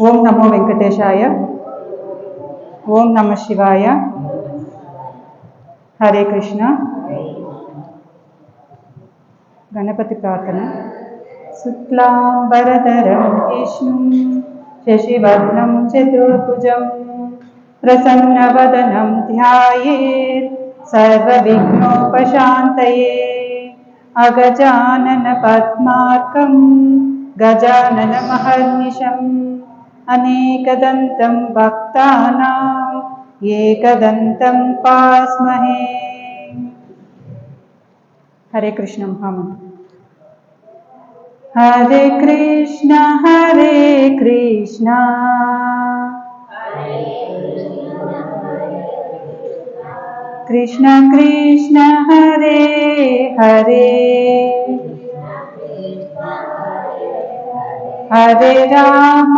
ఓం నమో వెంకటేశాయ ఓం నమ శివాయ హరే కృష్ణ గణపతి ప్రార్థన శుక్లాంబరధరం విష్ణుం శశివర్ణం చతుర్భుజం ప్రసన్నవదనం ధ్యాయేత్ సర్వవిఘ్నోపశాంతయే అగజానన పద్మార్కం अनेकदन्तं भक्तानां एकदन्तं पास्महे। हरे कृष्ण महामन्त्र। हरे कृष्ण हरे कृष्ण। कृष्ण कृष्ण, हरे हरे। हरे राम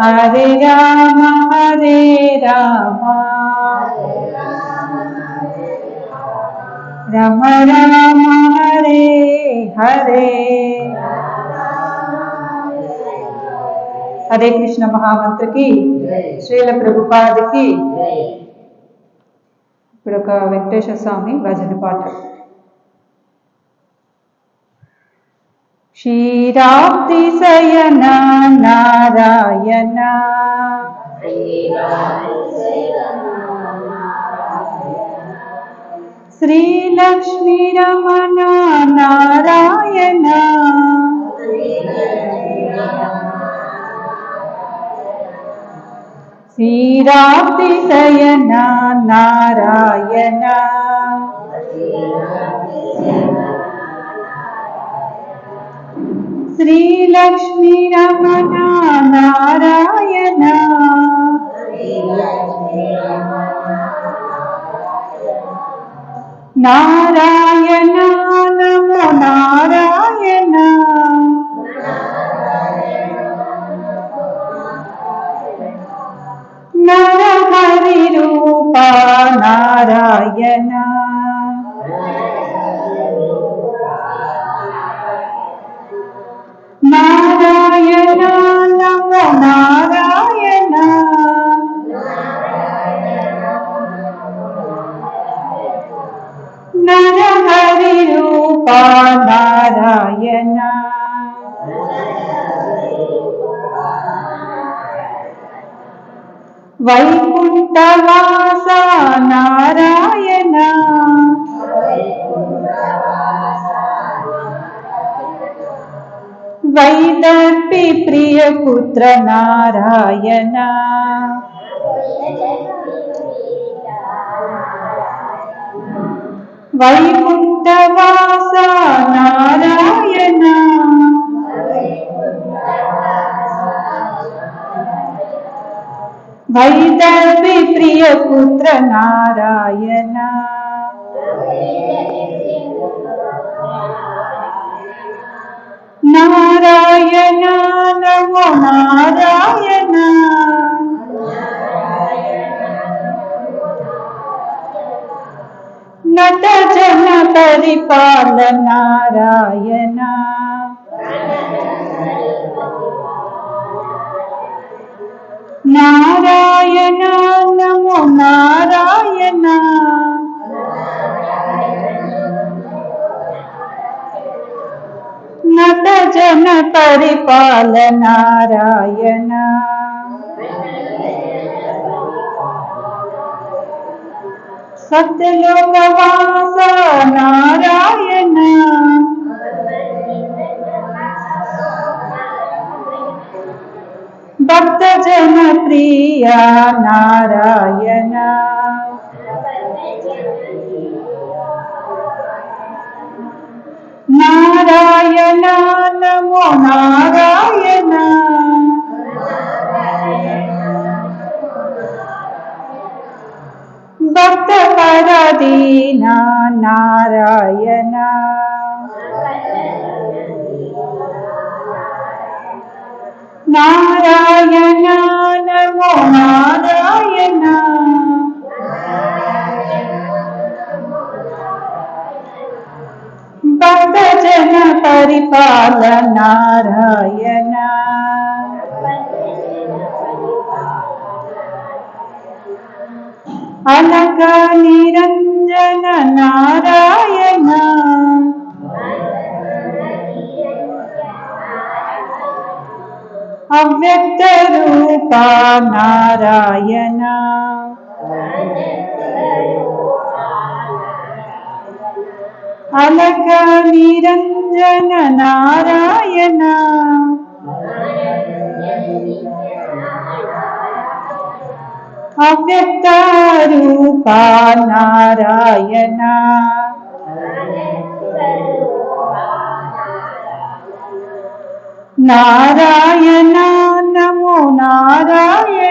హరే రామ హరే రామ. రామ రామ హరే హరే. హరే కృష్ణ మహామంత్రకి శ్రీల ప్రభుపాదికి. ఇప్పుడు ఒక వెంకటేశ్వర స్వామి భజన పాట. క్షీరాబ్ది శయన నారాయణ. శ్రీలక్ష్మీ రమణ నారాయణ. శ్రీరాబ్ది శయన నారాయణ. శ్రీలక్ష్మీ రమణ నారాయణ నారాయణ నమో నారాయణ. నరహరి రూప నారాయణ. నారాయణ. నమో నారాయణ నరహరి రూప నారాయణ వైకుంఠవాస నారాయణ. వైదర్పి ప్రియపుత్ర నారాయణ. వైకుంఠవాస నారాయణ. వైదర్పి ప్రియపుత్ర నారాయణ. నారాయణ నమో నారాయణ. నట జన పరిపాల నారాయణ. నారాయణ परिपाल परिपालनारायण। सत्यलोकवास नारायण भक्त जन प्रिया नारायण। నారాయణ నారాయణ నమో నారాయణ భక్త పరదీన నారాయణ నారాయణ నమో నారాయణ ಪರಿಪಾಲ ನಾರಾಯಣ ಅನಕ ನಿರಂಜನ ನಾರಾಯಣ ಅವ್ಯಕ್ತ ರೂಪ ನಾರಾಯಣ అలక నిరంజన నారాయణ. అవ్యక్త రూప నారాయణ. నారాయణ నమో నారాయణ.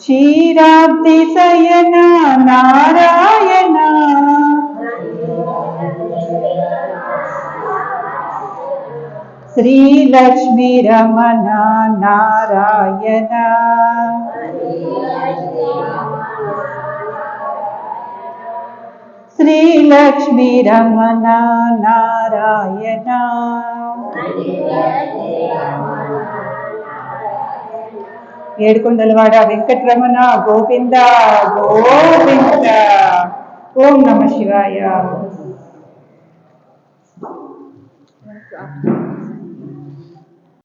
క్షీరాబ్ది శయన నారాయణ. శ్రీలక్ష్మీ రమణ నారాయణ. శ్రీలక్ష్మీ రమణ నారాయణ. ఏడుకొండలవాడ వెంకటరమణ గోవింద గోవింద. ఓం నమ శివాయ.